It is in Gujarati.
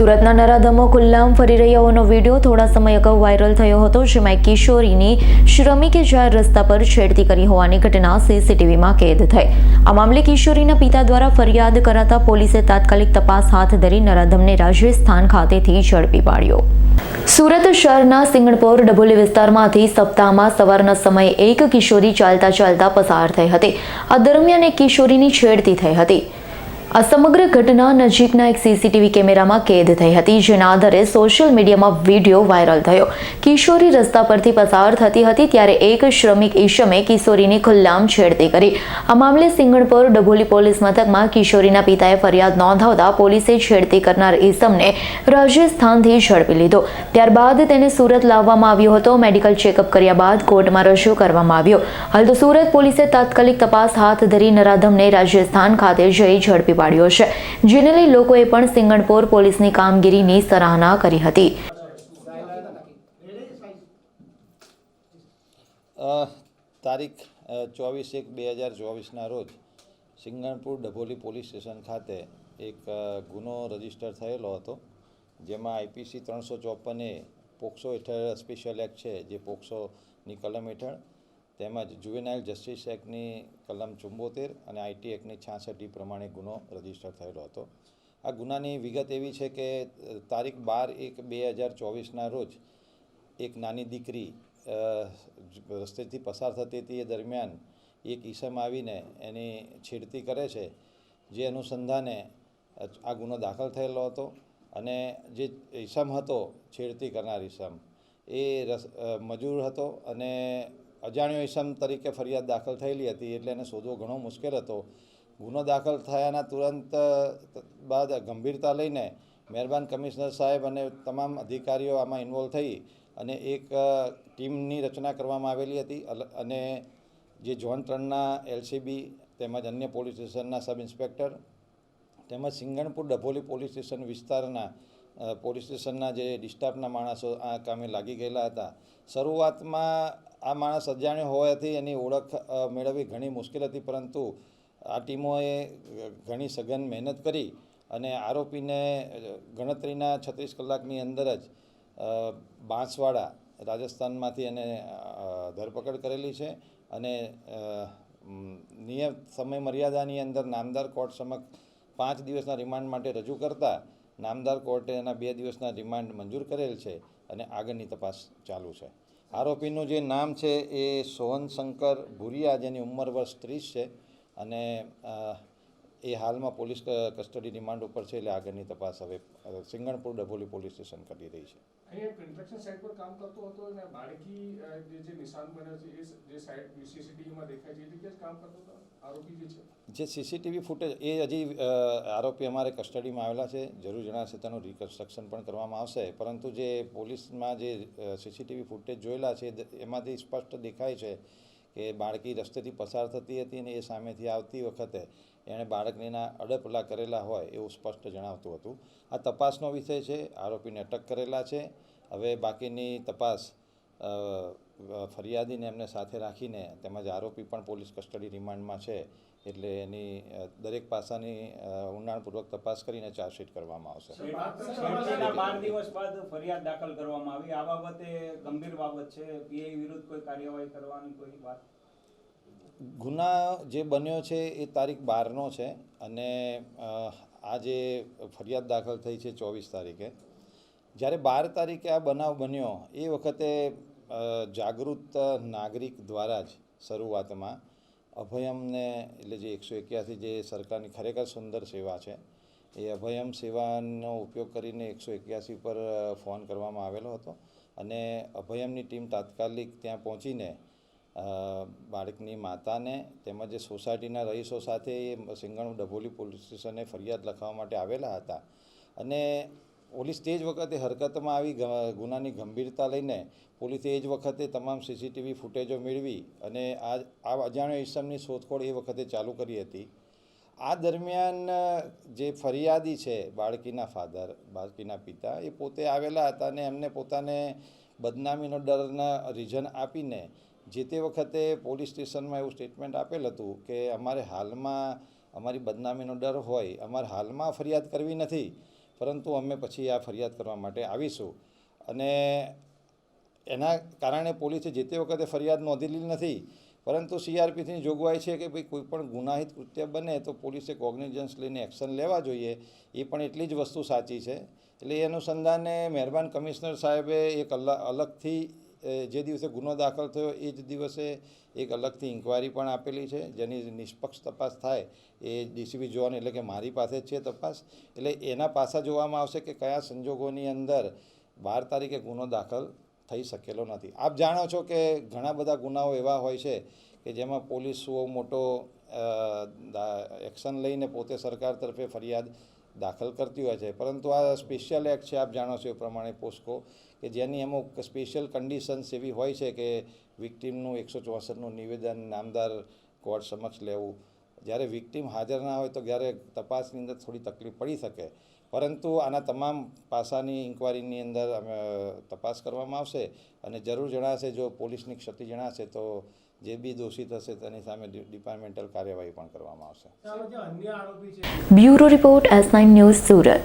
સુરતના નરાધમો ખુલ્લામ ફરી રહ્યાઓનો વીડિયો થોડા સમય અગાઉ વાયરલ થયો હતો, જેમાં કિશોરીની શ્રમિકે જાહેર રસ્તા પર છેડતી કરી હોવાની ઘટના સીસીટીવીમાં કેદ થઈ. આ મામલે કિશોરીના પિતા દ્વારા ફરિયાદ કરાતા પોલીસે તાત્કાલિક તપાસ હાથ ધરી નરાધમને રાજસ્થાન ખાતેથી ઝડપી પાડ્યો. સુરત શહેરના સિંગણપોર ડભોલી વિસ્તારમાંથી સપ્તાહમાં સવારના સમયે એક કિશોરી ચાલતા ચાલતા પસાર થઈ હતી. આ દરમિયાન એક કિશોરીની છેડતી થઈ હતી. આ સમગ્ર ઘટના નજીકના એક સીસીટીવી કેમેરામાં કેદ થઈ હતી, જેના આધારે સોશિયલ મીડિયામાં વીડિયો વાયરલ થયો. કિશોરી રસ્તા પરથી પસાર થતી હતી ત્યારે એક શ્રમિક ઈશમે કિશોરીની ખુલ્લામ છેડતી કરી. આ મામલે સિંગણપોર ડભોલી પોલીસ મથકમાં કિશોરીના પિતાએ ફરિયાદ નોંધાવતા પોલીસે છેડતી કરનાર ઈસમને રાજસ્થાનથી ઝડપી લીધો. ત્યારબાદ તેને સુરત લાવવામાં આવ્યો હતો. મેડિકલ ચેકઅપ કર્યા બાદ કોર્ટમાં રજૂ કરવામાં આવ્યો. હાલ તો સુરત પોલીસે તાત્કાલિક તપાસ હાથ ધરી નરાધમને રાજસ્થાન ખાતે જઈ ઝડપી પાડ્યો છે. જેને લઈ લોકોએ પણ સિંગણપોર પોલીસની કામગીરીની સરાહના કરી હતી. તારીખ ચોવીસ એક બે હજાર ચોવીસના રોજ સિંગણપુર ડભોલી પોલીસ સ્ટેશન ખાતે એક ગુનો રજિસ્ટર થયેલો હતો, જેમાં આઈપીસી ત્રણસો ચોપન એ પોક્સો હેઠળ સ્પેશિયલ એક્ટ છે, જે પોક્સોની કલમ હેઠળ તેમજ જુવેનાઇલ જસ્ટિસ એક્ટની કલમ ચુંબોતેર અને આઈટી એક્ટની છાસઠી પ્રમાણે ગુનો રજિસ્ટર થયેલો હતો. આ ગુનાની વિગત એવી છે કે તારીખ બાર એક બે હજાર ચોવીસના રોજ એક નાની દીકરી રસ્તેથી પસાર થતી હતી. એ દરમિયાન એક ઈસમ આવીને એની છેડતી કરે છે, જે અનુસંધાને આ ગુનો દાખલ થયેલો હતો અને જે ઈસમ હતો, છેડતી કરનાર ઈસમ, એ રસ મજૂર હતો અને અજાણ્યો ઇસમ તરીકે ફરિયાદ દાખલ થયેલી હતી એટલે એને શોધવો ઘણો મુશ્કેલ હતો. ગુનો દાખલ થયાના તુરંત બાદ ગંભીરતા લઈને મહેરબાન કમિશનર સાહેબ અને તમામ અધિકારીઓ આમાં ઇન્વોલ્વ થઈ અને એક ટીમની રચના કરવામાં આવેલી હતી. અને જે ઝોન ત્રણના એલસીબી તેમજ અન્ય પોલીસ સ્ટેશનના સબ ઇન્સ્પેક્ટર તેમજ સિંગણપુર ડભોલી પોલીસ સ્ટેશન વિસ્તારના પોલીસ સ્ટેશનના જે ડિસ્ટાફના માણસો આ કામે લાગી ગયેલા હતા. શરૂઆતમાં આ માણસ અજાણ્યો હોવાથી એની ઓળખ મેળવવી ઘણી મુશ્કેલ હતી, પરંતુ આ ટીમોએ ઘણી સઘન મહેનત કરી અને આરોપીને ગણતરીના છત્રીસ કલાકની અંદર જ બાંસવાડા રાજસ્થાનમાંથી એને ધરપકડ કરેલી છે અને નિયત સમય મર્યાદાની અંદર નામદાર કોર્ટ સમક્ષ પાંચ દિવસના રિમાન્ડ માટે રજૂ કરતા નામદાર કોર્ટે એના બે દિવસના રિમાન્ડ મંજૂર કરેલ છે અને આગળની તપાસ ચાલુ છે. આરોપીનું જે નામ છે એ સોહન શંકર ભુરિયા જેની ઉંમર વર્ષ ત્રીસ છે. અને એ હાલમાં પોલીસ કસ્ટડી રિમાન્ડ ઉપર છે એટલે આગળની તપાસ હવે સિંગણપુર ડભોલી પોલીસ સ્ટેશન કરી રહી છે. અહીંયા કન્સ્ટ્રક્શન સાઇટ પર કામ કરતો હતો અને બાળકી જે જે નિશાન બને છે એ જે સાઇટ સીસીટીવીમાં દેખાય છે એ જગ્યાએ કામ કરતો હતો? આરોપી જે છે? જે સીસીટીવી ફૂટેજ એ હજી આરોપી અમારે કસ્ટડીમાં આવેલા છે જરૂર જણાશે તેનું રિકન્સ્ટ્રક્શન પણ કરવામાં આવશે. પરંતુ જે પોલીસમાં જે સીસીટીવી ફૂટેજ જોયેલા છે એમાંથી સ્પષ્ટ દેખાય છે કે બાળકી રસ્તેથી પસાર થતી હતી અને એ સામેથી આવતી વખતે એણે બાળકનીના અડપલા કરેલા હોય એવું સ્પષ્ટ જણાવતું હતું. આ તપાસનો વિષય છે, આરોપીને અટક કરેલા છે. હવે બાકીની તપાસ ફરિયાદીને એમને સાથે રાખીને તેમજ આરોપી પણ પોલીસ કસ્ટડી રિમાન્ડમાં છે એટલે એની દરેક પાસાની ઊંડાણપૂર્વક તપાસ કરીને ચાર્જશીટ કરવામાં આવશે. બાર દિવસ બાદ ફરિયાદ દાખલ કરવામાં આવી. આ બાબતે ગંભીર બાબત છે. પીઆઈ વિરુદ્ધ કોઈ કાર્યવાહી કરવાની કોઈ વાત? ગુના જે બન્યો છે એ તારીખ બારનો છે અને આ જે ફરિયાદ દાખલ થઈ છે ચોવીસ તારીખે જ્યારે બાર તારીખે આ બનાવ બન્યો એ વખતે જાગૃત નાગરિક દ્વારા જ શરૂઆતમાં અભયમને એટલે જે એકસો એક્યાસી જે સરકારની ખરેખર સુંદર સેવા છે, એ અભયમ સેવાનો ઉપયોગ કરીને એકસો એક્યાસી પર ફોન કરવામાં આવેલો હતો. અને અભયમની ટીમ તાત્કાલિક ત્યાં પહોંચીને બાળકની માતાને તેમજ સોસાયટીના રહીશો સાથે એ સિંગણ ડભોલી પોલીસ સ્ટેશને ફરિયાદ લખવા માટે આવેલા હતા. અને પોલીસ તે જ વખતે હરકતમાં આવી ગુનાની ગંભીરતા લઈને પોલીસે એ જ વખતે તમામ સીસીટીવી ફૂટેજો મેળવી અને આ આ અજાણ્યો ઈસમની શોધખોળ એ વખતે ચાલુ કરી હતી. આ દરમિયાન જે ફરિયાદી છે બાળકીના ફાધર, બાળકીના પિતા, એ પોતે આવેલા હતા અને એમને પોતાને બદનામીનો ડરના રીઝન આપીને જે તે વખતે પોલીસ સ્ટેશનમાં એવું સ્ટેટમેન્ટ આપેલ હતું કે અમારે હાલમાં અમારી બદનામીનો ડર હોય, અમારે હાલમાં ફરિયાદ કરવી નથી. પરંતુ અમે પછી આ ફરિયાદ કરવા માટે આવીશું. અને એના કારણે પોલીસે જે તે વખતે ફરિયાદ નોંધેલી નથી, પરંતુ સીઆરપીથી જોગવાઈ છે કે ભાઈ કોઈ પણ ગુનાહિત કૃત્ય બને તો પોલીસે કોગ્નિઝન્સ લઈને એક્શન લેવા જોઈએ. એ પણ એટલી જ વસ્તુ સાચી છે. એટલે એ અનુસંધાને મહેરબાન કમિશનર સાહેબે એક અલગ અલગથી જે દિવસે ગુનો દાખલ થયો એ જ દિવસે એક અલગથી ઇન્કવાયરી પણ આપેલી છે, જેની નિષ્પક્ષ તપાસ થાય એ ડીસીબી જોવાની, એટલે કે મારી પાસે જ છે તપાસ. એટલે એના પાસા જોવામાં આવશે કે કયા સંજોગોની અંદર બાર તારીખે ગુનો દાખલ થઈ શકેલો નથી. આપ જાણો છો કે ઘણા બધા ગુનાઓ એવા હોય છે કે જેમાં પોલીસ બહુ મોટો એક્શન લઈને પોતે સરકાર તરફે ફરિયાદ દાખલ કરતી હોય છે. પરંતુ આ સ્પેશિયલ એક્ટ છે, આપ જાણો છો એ પ્રમાણે પોસ્કો, કે જેની અમુક સ્પેશિયલ કન્ડિશન્સ એવી હોય છે કે વિક્ટીમનું એકસો ચોસઠનું નિવેદન નામદાર કોર્ટ સમક્ષ લેવું. જ્યારે વિક્ટીમ હાજર ના હોય તો જ્યારે તપાસની અંદર થોડી તકલીફ પડી શકે. પરંતુ આના તમામ પાસાની ઇન્કવાયરીની અંદર અમે તપાસ કરવામાં આવશે. અને જરૂર જણાશે, જો પોલીસની ક્ષતિ જણાશે તો જે બી દોષિત હશે તેની સામે ડિપાર્ટમેન્ટલ કાર્યવાહી પણ કરવામાં આવશે. Bureau report S nine news Surat.